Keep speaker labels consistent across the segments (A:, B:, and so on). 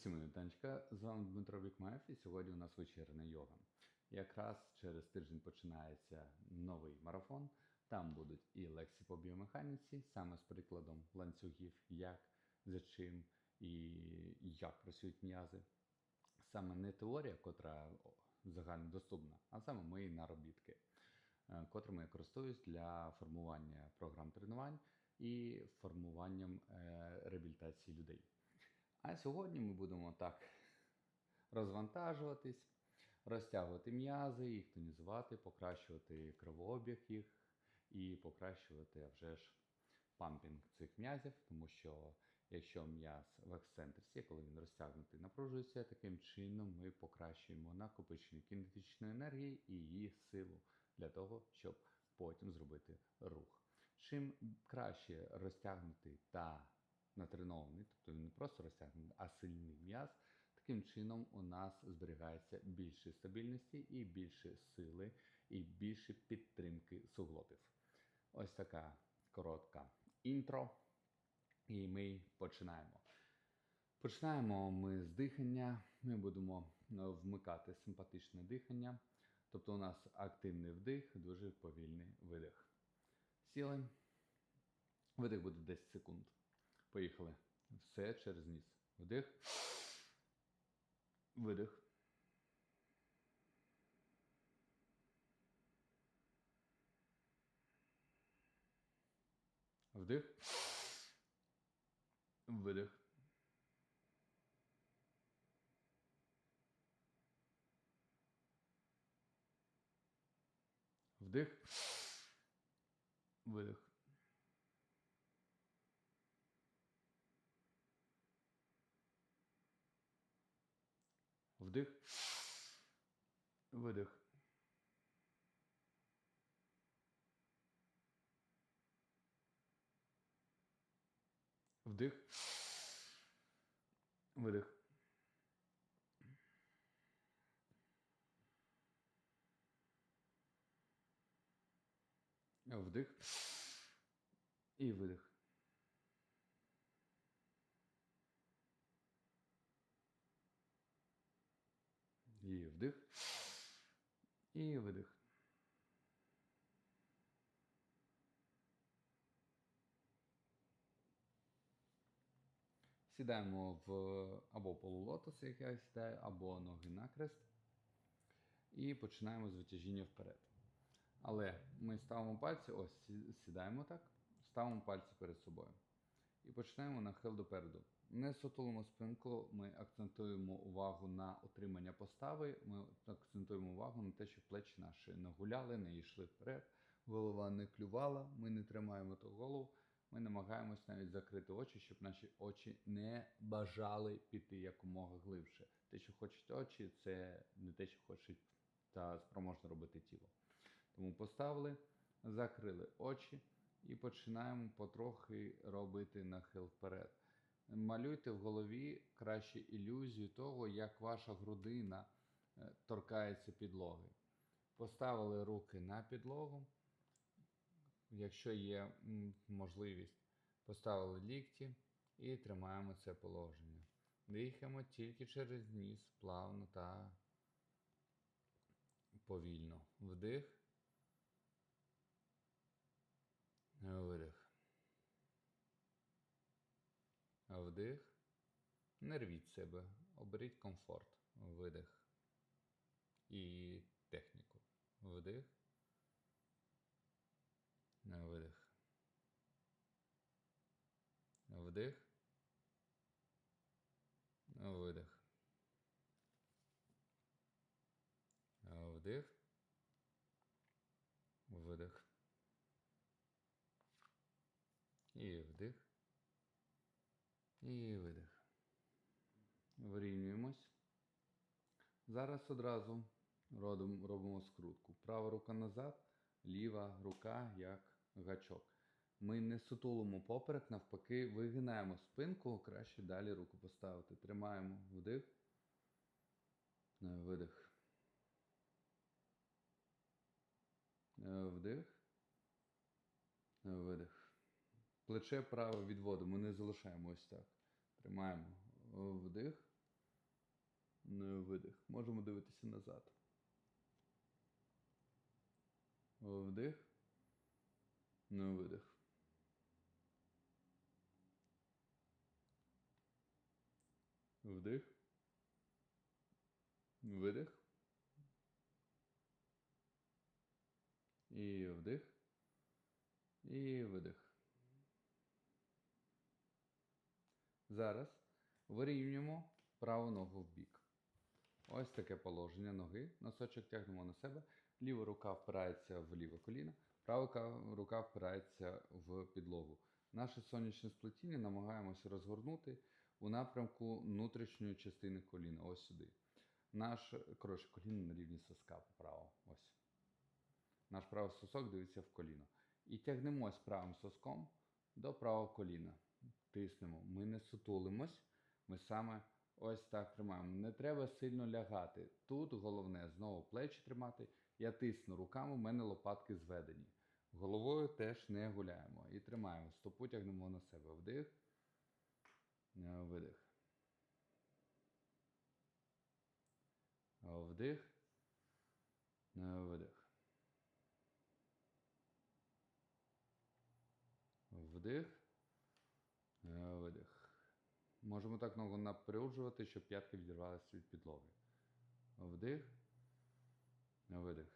A: Усім вітанечка, з вами Дмитро Бікмаєв і сьогодні у нас вечірня йога. Якраз через тиждень починається новий марафон. Там будуть і лекції по біомеханіці, саме з прикладом ланцюгів, як, за чим і як працюють м'язи. Саме не теорія, котра загальнодоступна, а саме мої наробітки, е, котрими я користуюсь для формування програм тренувань і формуванням е, реабілітації людей. А сьогодні ми будемо так розвантажуватись, розтягувати м'язи, їх тонізувати, покращувати кровообіг їх і покращувати вже ж пампінг цих м'язів, тому що якщо м'яз в ексцентрисі, коли він розтягнутий, напружується, таким чином ми покращуємо накопичення кінетичної енергії і її силу для того, щоб потім зробити рух. Чим краще розтягнутий та натренований, тобто він не просто розтягнений, а сильний м'яз. Таким чином у нас зберігається більше стабільності і більше сили, і більше підтримки суглобів. Ось така коротка інтро. І ми починаємо. Починаємо ми з дихання. Ми будемо е, вмикати симпатичне дихання. Тобто у нас активний вдих, дуже повільний видих. Сіли. Видих буде 10 секунд. Поїхали. Все через ніс. Вдих. Видих. Вдих. Видих. Вдих. Видих. Вдих. Видих. Вдих. Видих. Вдих. І видих. І вдих. І видих. Сідаємо в або полулотос, як я сідаю, або ноги накрест. І починаємо з витяжіння вперед. Але ми ставимо пальці, ось сідаємо так, ставимо пальці перед собою. І починаємо нахил допереду. Не сутулимо спинку, ми акцентуємо увагу на отримання постави, ми акцентуємо увагу на те, щоб плечі наші не гуляли, не йшли вперед, голова не клювала, ми не тримаємо ту голову, ми намагаємось навіть закрити очі, щоб наші очі не бажали піти якомога глибше. Те, що хочуть очі, це не те, що хочуть та спроможне робити тіло. Тому поставили, закрили очі і починаємо потрохи робити нахил вперед. Малюйте в голові краще ілюзію того, як ваша грудина е, торкається підлоги. Поставили руки на підлогу, якщо є можливість, поставили лікті і тримаємо це положення. Дихаємо тільки через ніс, плавно та повільно. Вдих. Видих. Вдих. Не рвіть себе. Оберіть комфорт. Видих. І техніку. Вдих. Видих. Вдих. Видих. Вдих. Видих. І вдих. І видих. Вирівнюємось. Зараз одразу робимо, скрутку. Права рука назад, ліва рука як гачок. Ми не сутулимо поперек, навпаки, вигинаємо спинку, краще далі руку поставити. Тримаємо вдих. Е, Видих. Е, Вдих. Е, Видих. Плече праве відводимо, не залишаємо ось так. Тримаємо вдих. видих. Можемо дивитися назад. Вдих. Ну, видих. Вдих. Видих. І вдих. І видих. Зараз вирівнюємо праву ногу в бік. Ось таке положення ноги. Носочок тягнемо на себе. Ліва рука впирається в ліве коліно, права рука впирається в підлогу. Наше сонячне сплетіння намагаємося розгорнути у напрямку внутрішньої частини коліна. Ось сюди. Наш коротше, коліно на рівні соска поправо. Ось. Наш правий сосок дивиться в коліно. І тягнемось правим соском до правого коліна. Тиснемо. Ми не сутулимось. Ми саме ось так тримаємо. Не треба сильно лягати. Тут головне знову плечі тримати. Я тисну руками, в мене лопатки зведені. Головою теж не гуляємо. І тримаємо. Стопу тягнемо на себе. Вдих. Е, Видих. Е, Вдих. Е, Видих. Вдих. Можемо так ногу напружувати, щоб п'ятки відірвалися від підлоги. Вдих. Видих.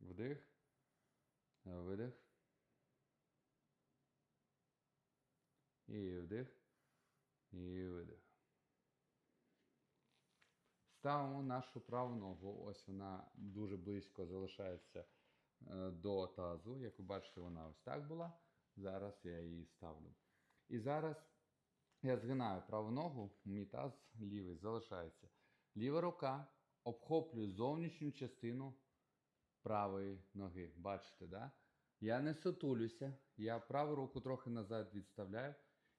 A: Вдих. Видих. І вдих. І видих. Ставимо нашу праву ногу. Ось вона дуже близько залишається е, до тазу. Як ви бачите, вона ось так була. Зараз я її ставлю. І зараз я згинаю праву ногу, мій таз лівий залишається. Ліва рука обхоплює зовнішню частину правої ноги. Бачите, да? Я не сутулюся, я праву руку трохи назад відставляю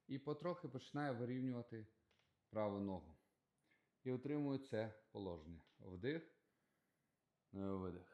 A: і потрохи починаю вирівнювати праву ногу. І отримую це положення. Вдих, е, видих.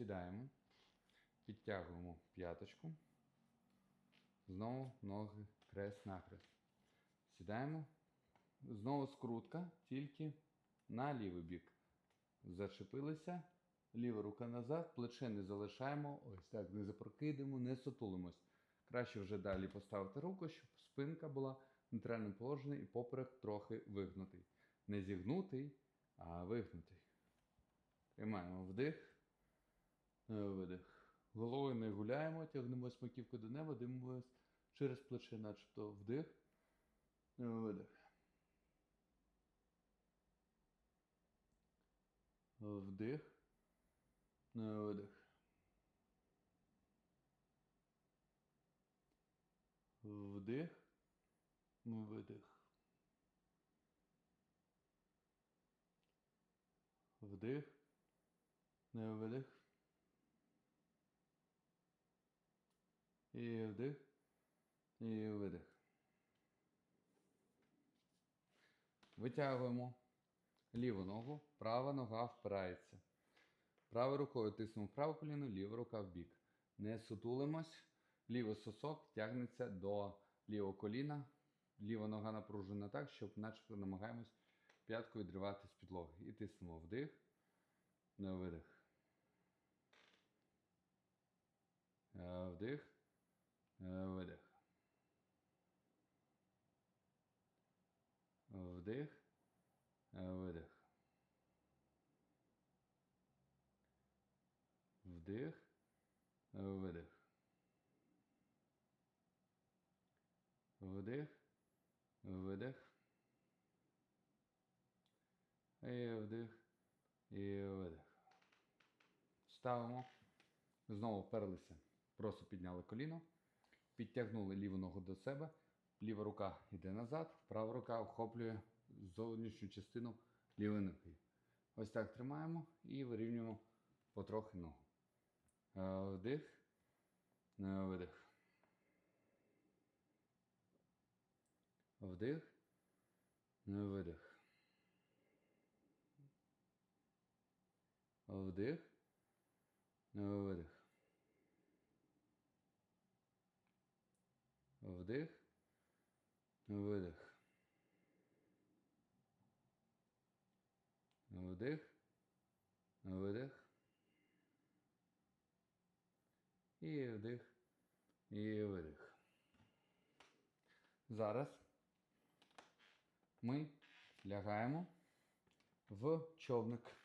A: Сідаємо. Підтягуємо п'яточку. Знову ноги крест-накрест. Сідаємо. Знову скрутка, тільки на лівий бік. Зачепилися. Ліва рука назад, плече не залишаємо. Ось так, не запрокидаємо, не сутулимось. Краще вже далі поставити руку, щоб спинка була в нейтральному положенні і поперек трохи вигнутий. Не зігнутий, а вигнутий. Тримаємо вдих, видих. Головою не гуляємо, тягнемо смаківку до неба, дивимося через плече, начебто вдих, е, видих. Вдих, е, видих. Вдих, видих. Вдих, видих. І вдих, і видих. Витягуємо ліву ногу, права нога впирається. Правою рукою тиснемо в праве коліно, ліва рука в бік. Не сутулимось. Лівий сосок тягнеться до лівого коліна. Ліва нога напружена так, щоб начебто намагаємось п'ятку відривати з підлоги. І тиснемо вдих, на видих. Е, Вдих, видих. Вдих, е, видих. Вдих, е, видих. Вдих, видих. І вдих. І видих. Ставимо. Знову вперлися Просто підняли коліно, підтягнули ліву ногу до себе, ліва рука йде назад, права рука охоплює зовнішню частину лівої ноги. Ось так тримаємо і вирівнюємо потрохи ногу. Е, Вдих, е, видих. Вдих, е, видих. Вдих, видих. Вдих, видих. Вдих, видих. І вдих, і видих. Зараз ми лягаємо в човник.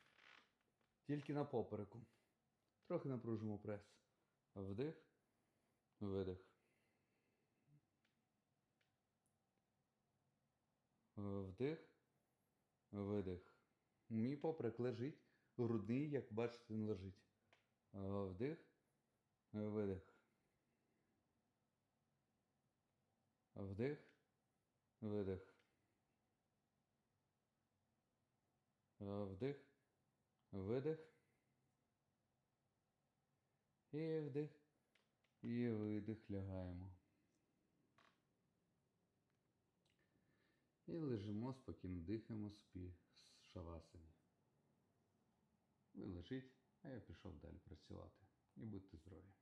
A: Тільки на попереку. Трохи напружимо прес. Вдих, видих. Вдих, видих. Мій поперек лежить. Грудний, як бачите, він лежить. Вдих, видих. Вдих, видих. Вдих, видих. І вдих. І видих лягаємо. І лежимо спокійно, дихаємо спі з шавасані. Ви лежіть, а я пішов далі працювати. І будьте здорові.